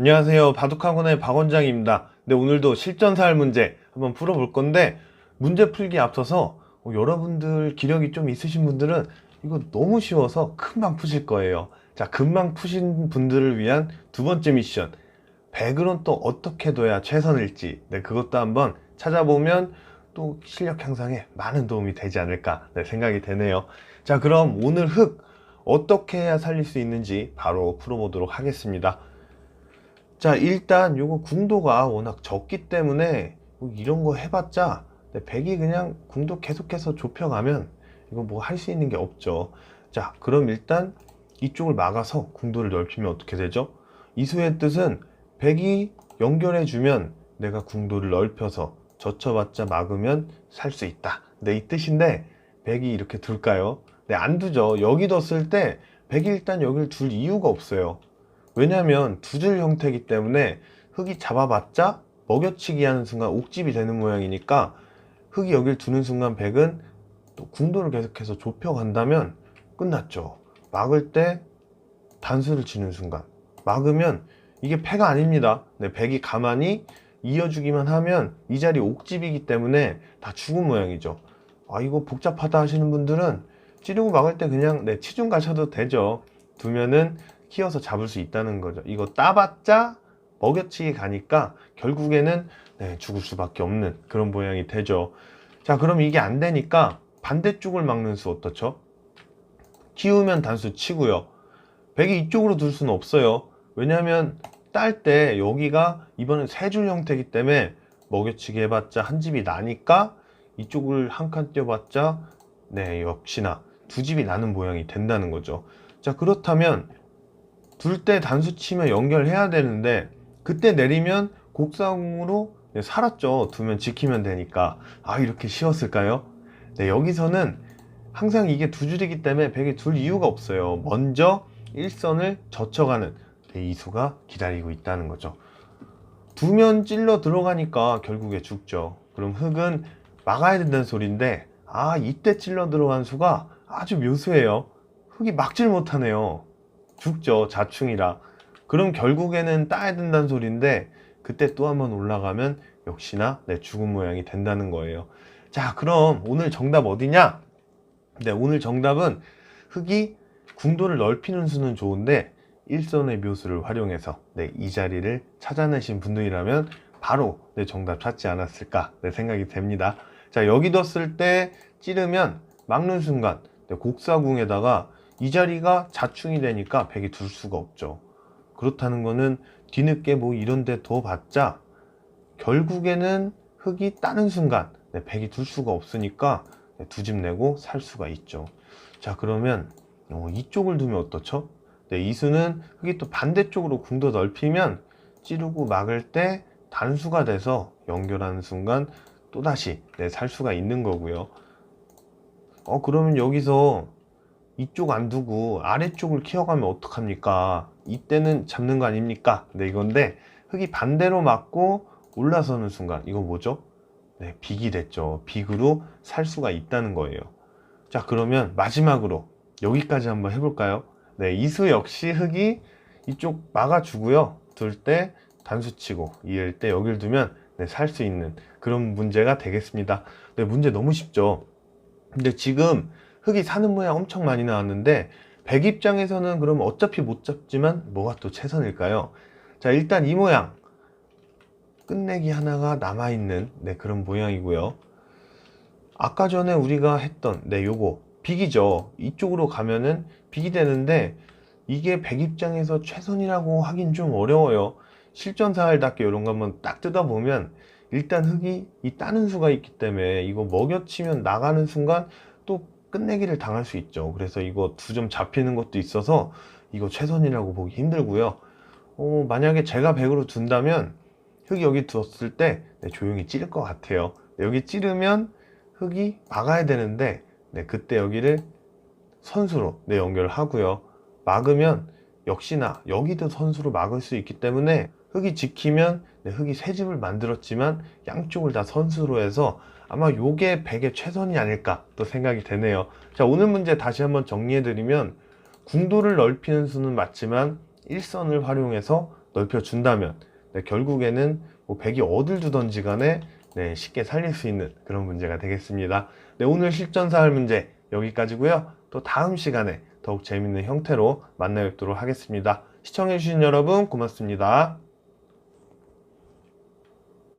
안녕하세요. 바둑학원의 박원장입니다. 네, 오늘도 실전사할 문제 한번 풀어볼 건데, 문제 풀기 앞서서 어, 여러분들 기력이 좀 있으신 분들은 이거 너무 쉬워서 금방 푸실 거예요. 자, 금방 푸신 분들을 위한 두 번째 미션. 100을은 또 어떻게 둬야 최선일지. 네, 그것도 한번 찾아보면 또 실력 향상에 많은 도움이 되지 않을까 네, 생각이 되네요. 자, 그럼 오늘 흙 어떻게 해야 살릴 수 있는지 바로 풀어보도록 하겠습니다. 자, 일단 요거 궁도가 워낙 적기 때문에 뭐 이런 거 해봤자 네, 백이 그냥 궁도 계속해서 좁혀가면 이거 뭐 할 수 있는 게 없죠. 자, 그럼 일단 이쪽을 막아서 궁도를 넓히면 어떻게 되죠? 이수의 뜻은 백이 연결해 주면 내가 궁도를 넓혀서 젖혀봤자 막으면 살 수 있다. 네, 이 뜻인데 백이 이렇게 둘까요? 네, 안 두죠. 여기 뒀을 때 백이 일단 여기를 둘 이유가 없어요. 왜냐하면 두 줄 형태이기 때문에 흙이 잡아봤자 먹여치기 하는 순간 옥집이 되는 모양이니까 흙이 여길 두는 순간 백은 또 궁도를 계속해서 좁혀간다면 끝났죠. 막을 때 단수를 치는 순간 막으면 이게 패가 아닙니다. 네, 백이 가만히 이어주기만 하면 이 자리 옥집이기 때문에 다 죽은 모양이죠. 아 이거 복잡하다 하시는 분들은 찌르고 막을 때 그냥 네, 치중 가셔도 되죠. 두면은 키워서 잡을 수 있다는 거죠. 이거 따봤자 먹여치기 가니까 결국에는 네, 죽을 수밖에 없는 그런 모양이 되죠. 자, 그럼 이게 안 되니까 반대쪽을 막는 수 어떻죠? 키우면 단수 치고요. 백이 이쪽으로 둘 수는 없어요. 왜냐하면 딸 때 여기가 이번엔 세 줄 형태이기 때문에 먹여치기 해봤자 한 집이 나니까 이쪽을 한 칸 띄워봤자 네 역시나 두 집이 나는 모양이 된다는 거죠. 자 그렇다면 둘 때 단수 치면 연결해야 되는데 그때 내리면 곡사공으로 네, 살았죠. 두면 지키면 되니까 아 이렇게 쉬웠을까요? 네 여기서는 항상 이게 두 줄이기 때문에 백이 둘 이유가 없어요. 먼저 일선을 젖혀가는 네, 이수가 기다리고 있다는 거죠. 두면 찔러 들어가니까 결국에 죽죠. 그럼 흙은 막아야 된다는 소리인데 아 이때 찔러 들어간 수가 아주 묘수해요. 흙이 막질 못하네요. 죽죠 자충이라. 그럼 결국에는 따야 된다는 소리인데 그때 또 한번 올라가면 역시나 내 죽은 모양이 된다는 거예요. 자 그럼 오늘 정답 어디냐? 네 오늘 정답은 흙이 궁도를 넓히는 수는 좋은데 일선의 묘수를 활용해서 네, 이 자리를 찾아내신 분들이라면 바로 네, 정답 찾지 않았을까 네, 생각이 됩니다. 자 여기 뒀을 때 찌르면 막는 순간 네, 곡사궁에다가 이 자리가 자충이 되니까 백이 둘 수가 없죠. 그렇다는 거는 뒤늦게 뭐 이런 데 둬봤자 결국에는 흙이 따는 순간 네, 백이 둘 수가 없으니까 네, 두집 내고 살 수가 있죠. 자 그러면 어, 이쪽을 두면 어떻죠? 네, 이수는 흙이 또 반대쪽으로 궁도 넓히면 찌르고 막을 때 단수가 돼서 연결하는 순간 또다시 네, 살 수가 있는 거고요. 어, 그러면 여기서 이쪽 안 두고 아래쪽을 키워가면 어떡합니까? 이때는 잡는 거 아닙니까? 네, 이건데 흙이 반대로 맞고 올라서는 순간 이거 뭐죠? 네, 빅이 됐죠. 빅으로 살 수가 있다는 거예요. 자, 그러면 마지막으로 여기까지 한번 해볼까요? 네, 이수 역시 흙이 이쪽 막아주고요. 둘 때 단수 치고 이을 때 여길 두면 네, 살 수 있는 그런 문제가 되겠습니다. 네, 문제 너무 쉽죠. 근데 지금 흙이 사는 모양 엄청 많이 나왔는데 백 입장에서는 그럼 어차피 못 잡지만 뭐가 또 최선일까요? 자, 일단 이 모양 끝내기 하나가 남아있는 네, 그런 모양이고요. 아까 전에 우리가 했던 네, 요거 빅이죠. 이쪽으로 가면은 빅이 되는데 이게 백 입장에서 최선이라고 하긴 좀 어려워요. 실전사활답게 이런 거 한번 딱 뜯어보면 일단 흙이 이 따는 수가 있기 때문에 이거 먹여치면 나가는 순간 또 끝내기를 당할 수 있죠. 그래서 이거 두 점 잡히는 것도 있어서 이거 최선이라고 보기 힘들고요. 어, 만약에 제가 100으로 둔다면 흙이 여기 두었을 때 네, 조용히 찌를 것 같아요. 네, 여기 찌르면 흙이 막아야 되는데 네, 그때 여기를 선수로 네, 연결을 하고요. 막으면 역시나 여기도 선수로 막을 수 있기 때문에 흙이 지키면 네, 흙이 새 집을 만들었지만 양쪽을 다 선수로 해서 아마 요게 100의 최선이 아닐까 또 생각이 되네요. 자, 오늘 문제 다시 한번 정리해 드리면 궁도를 넓히는 수는 맞지만 일선을 활용해서 넓혀 준다면 네, 결국에는 뭐 백이 어딜 두던지 간에 네, 쉽게 살릴 수 있는 그런 문제가 되겠습니다. 네, 오늘 실전사할 문제 여기까지고요. 또 다음 시간에 더욱 재밌는 형태로 만나 뵙도록 하겠습니다. 시청해주신 여러분 고맙습니다.